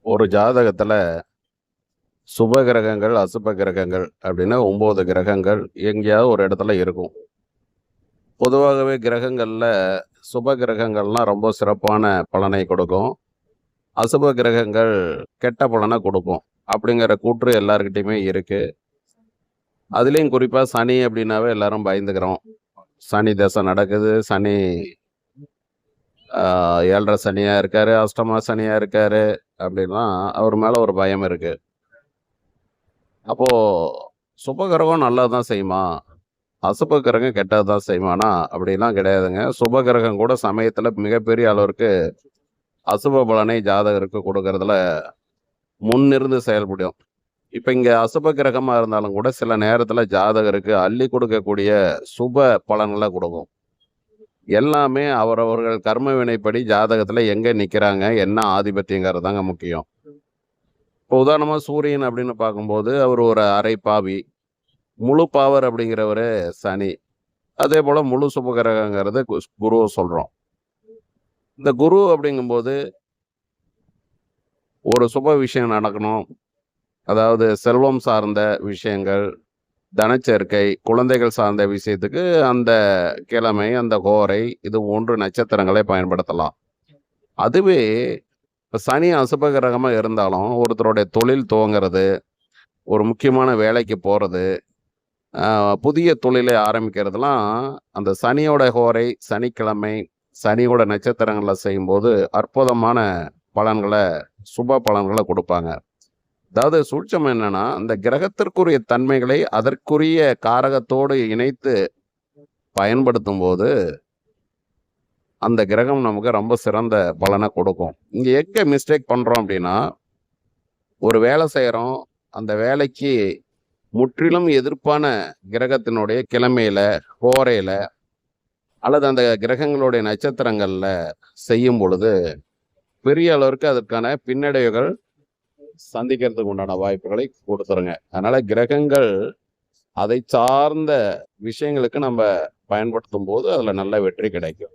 ஒரு ஜாதகத்துல சுப கிரகங்கள் அசுப கிரகங்கள் அப்படின்னா ஒன்பது கிரகங்கள் எங்கேயாவது ஒரு இடத்துல இருக்கும். பொதுவாகவே கிரகங்களில் சுப கிரகங்கள்லாம் ரொம்ப சிறப்பான பலனை கொடுக்கும். அசுப கிரகங்கள் கெட்ட பலனை கொடுக்கும் அப்படிங்கிற கூற்று எல்லாருக்கிட்டையுமே இருக்கு. அதுலேயும் குறிப்பாக சனி அப்படின்னாவே எல்லாரும் பயந்துக்கிறோம். சனி தசை நடக்குது சனி ஏழரை சனியாக இருக்கார் அஷ்டமா சனியாக இருக்கார் அப்படின்னா அவர் மேலே ஒரு பயம் இருக்குது அப்போது சுபகிரகம் தான் செய்யுமா? அசுப கிரகம் கெட்டது தான் செய்யுமானா? அப்படிலாம் கிடையாதுங்க. சுப கிரகம் கூட சமயத்தில் மிகப்பெரிய அளவிற்கு அசுப பலனை ஜாதகருக்கு கொடுக்கறதுல முன்னிருந்து செயல்படும் இப்போ இங்கே அசுப கிரகமாக இருந்தாலும் கூட சில நேரத்தில் ஜாதகருக்கு அள்ளி கொடுக்கக்கூடிய சுப பலன்களை கொடுக்கும். எல்லாமே அவரவர்கள் கர்ம வினைப்படி ஜாதகத்தில் எங்கே நிற்கிறாங்க என்ன ஆதிபத்தியங்கிறது தாங்க முக்கியம். இப்போ உதாரணமாக சூரியன் அப்படின்னு பார்க்கும்போது அவர் ஒரு அரை பாவி முழு பாவர் அப்படிங்கிறவர் சனி. அதே போல் முழு சுபகிரகங்கிறது கு- குருவை சொல்கிறோம் இந்த குரு அப்படிங்கும்போது ஒரு சுப விஷயம் நடக்கணும். அதாவது செல்வம் சார்ந்த விஷயங்கள் தனச்சேர்க்கை குழந்தைகள் சார்ந்த விஷயத்துக்கு அந்த கிழமை அந்த கோரை இது ஒன்று நட்சத்திரங்களை பயன்படுத்தலாம். அதுவே சனி அசுபகிரகமாக இருந்தாலும் ஒருத்தருடைய தொழில் துவங்குறது ஒரு முக்கியமான வேலைக்கு போகிறது புதிய தொழிலை ஆரம்பிக்கிறதுலாம் அந்த சனியோட கோரை சனிக்கிழமை சனியோட நட்சத்திரங்களை செய்யும்போது அற்புதமான பலன்களை சுப பலன்களை கொடுப்பாங்க. அதாவது சூட்சம் என்னன்னா அந்த கிரகத்திற்குரிய தன்மைகளை அதற்குரிய காரகத்தோடு இணைத்து பயன்படுத்தும் போது அந்த கிரகம் நமக்கு ரொம்ப சிறந்த பலனை கொடுக்கும். இங்கே எங்க மிஸ்டேக் பண்ணுறோம் அப்படின்னா ஒரு வேலை செய்கிறோம் அந்த வேலைக்கு முற்றிலும் எதிர்ப்பான கிரகத்தினுடைய கிழமையில கோரையில அல்லது அந்த கிரகங்களுடைய நட்சத்திரங்களில் செய்யும் பொழுது பெரிய அளவிற்கு அதற்கான பின்னடைவுகள் சந்திக்கிறதுக்கு உண்டான வாய்ப்புகளை கொடுத்துருங்க. அதனால கிரகங்கள் அதை சார்ந்த விஷயங்களுக்கு நம்ம பயன்படுத்தும் போது அதுல நல்ல வெற்றி கிடைக்கும்.